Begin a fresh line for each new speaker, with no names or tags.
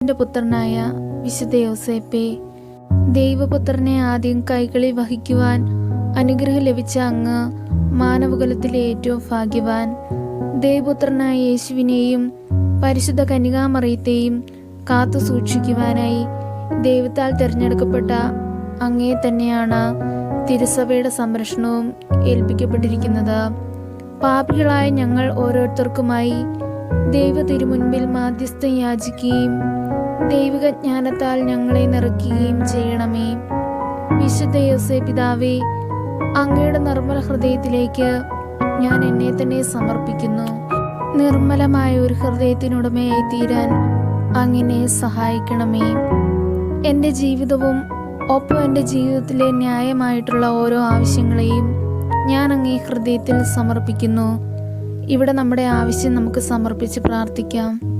എന്റെ പുത്രനായ വിശുദ്ധ യോസേപ്പെ ദൈവപുത്രനെ ആദ്യം കൈകളിൽ വഹിക്കുവാൻ അനുഗ്രഹം ലഭിച്ച അങ്ങ് മാനവകുലത്തിലെ ഏറ്റവും ഭാഗ്യവാൻ. ദൈവപുത്രനായ യേശുവിനെയും പരിശുദ്ധ കനികാമറിയത്തെയും കാത്തു സൂക്ഷിക്കുവാനായി ദൈവത്താൽ തിരഞ്ഞെടുക്കപ്പെട്ട അങ്ങേ തന്നെയാണ് തിരുസഭയുടെ സംരക്ഷണവും ഏൽപ്പിക്കപ്പെട്ടിരിക്കുന്നത്. പാപികളായ ഞങ്ങൾ ഓരോരുത്തർക്കുമായി ദൈവ തിരുമുൻപിൽ മാധ്യസ്ഥം യാചിക്കുകയും ദൈവിക ജ്ഞാനത്താൽ ഞങ്ങളെ നിറയ്ക്കുകയും ചെയ്യണമേ. വിശുദ്ധ യോസേ പിതാവേ അങ്ങയുടെ നിർമ്മല ഹൃദയത്തിലേക്ക് ഞാൻ എന്നെ തന്നെ സമർപ്പിക്കുന്നു. നിർമ്മലമായ ഒരു ഹൃദയത്തിനുടമയായി തീരാൻ അങ്ങനെ സഹായിക്കണമേ. എന്റെ ജീവിതവും ഒപ്പം എന്റെ ജീവിതത്തിലെ ന്യായമായിട്ടുള്ള ഓരോ ആവശ്യങ്ങളെയും ഞാൻ അങ്ങേ ഹൃദയത്തിൽ സമർപ്പിക്കുന്നു. ഇവിടെ നമ്മുടെ ആവശ്യം നമുക്ക് സമർപ്പിച്ച് പ്രാർത്ഥിക്കാം.